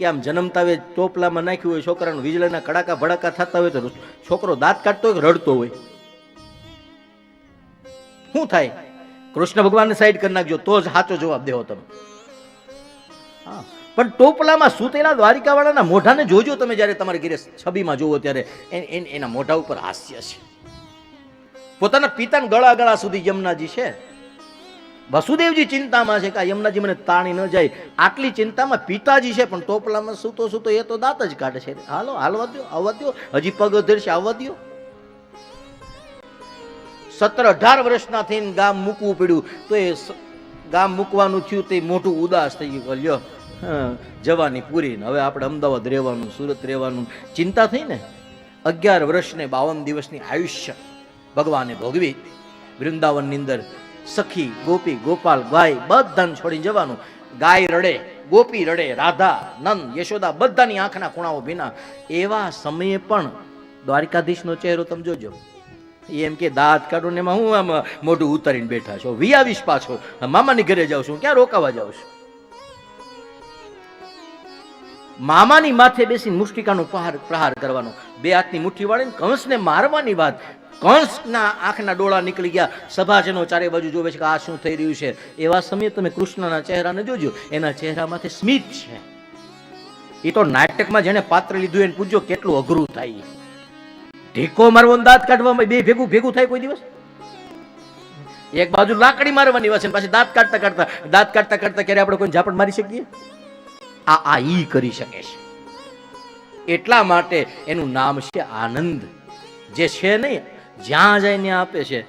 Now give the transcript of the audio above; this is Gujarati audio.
કે આમ જન્મતા હોય ટોપલામાં નાખ્યું હોય છોકરાનું, વીજળીના કડાકા ભડાકા થતા હોય તો છોકરો દાંત કાઢતો હોય રડતો હોય? શું થાય? કૃષ્ણ ભગવાનને સાઈડ કરી નાખજો, તો જ સાચો જવાબ દેવો તમે. હા, પણ ટોપલામાં સૂતેલા દ્વારિકાવાળાના મોઢાને જોજો તમે જ્યારે તમારી ઘરે છબીમાં જોવો ત્યારે. એન- મોઢા ઉપર હાસ્ય છે. પોતાના પિતાના ગળા ગળા સુધી યમુનાજી છે. વસુદેવજી ચિંતામાં છે કે યમુનાજી મને તાણી ન જાય. આટલી ચિંતામાં પિતાજી છે, પણ ટોપલામાં સૂતો સૂતો એ તો દાંત જ કાઢે છે. હાલો, હાલવા દો આવવા દો હજી પગ અધેરશે, આવવા દો સત્તર અઢાર વર્ષના થઈને ગામ મૂકવું પડ્યું, તો એ ગામ મૂકવાનું થયું, તે મોટું ઉદાસ થઈ ગયું. લ્યો જવાની પૂરી ને. હવે આપણે અમદાવાદ રહેવાનું, સુરત રહેવાનું. ચિંતા થઈ ને? અગિયાર વર્ષ ને બાવન દિવસની આયુષ્ય ભગવાને ભોગવી. વૃંદાવનની અંદર સખી, ગોપી, ગોપાલ, ગાય, બધાને છોડીને જવાનું. ગાય રડે, ગોપી રડે, રાધા, નંદ, યશોદા બધાની આંખના ખૂણાઓ ભીના. એવા સમયે પણ દ્વારિકાધીશનો ચહેરો તમે જોજો. એમ કે દાંત કાઢો ને હું આમ મોઢું ઉતારીને બેઠા છો. વી આવીશ પાછો. મામાની ઘરે જાઉં છું. ક્યાં રોકાવા જાઉં છું? મામાની માથે બેસીને મુષ્ટિકાનો પ્રહાર પ્રહાર કરવાનો. બે હાથની મુઠ્ઠી વાળીને કંસને મારવાની વાત. કંસના આંખના ડોળા નીકળી ગયા. સભાજનો ચારે બાજુ જોવે છે કે આ શું થઈ રહ્યું છે? એવા સમયે તમે કૃષ્ણના ચહેરાને જોજો. એના ચહેરામાંથી સ્મિત છે. એ તો નાટકમાં જેને પાત્ર લીધું એને પૂછજો કેટલું અઘરું થાય. ઢીકો મારવો દાંત કાઢવામાં બે ભેગું ભેગું થાય કોઈ દિવસ? એક બાજુ લાકડી મારવાની વાત છે પાછી દાંત કાઢતા કાઢતા. દાંત કાઢતા કાઢતા ક્યારે આપણે કોઈ ઝાપટ મારી શકીએ? આ આ ઈ કરી શકે છે. એટલા માટે એનું નામ છે આનંદ. જે છે નહીં જ્યાં જઈને આપે છે.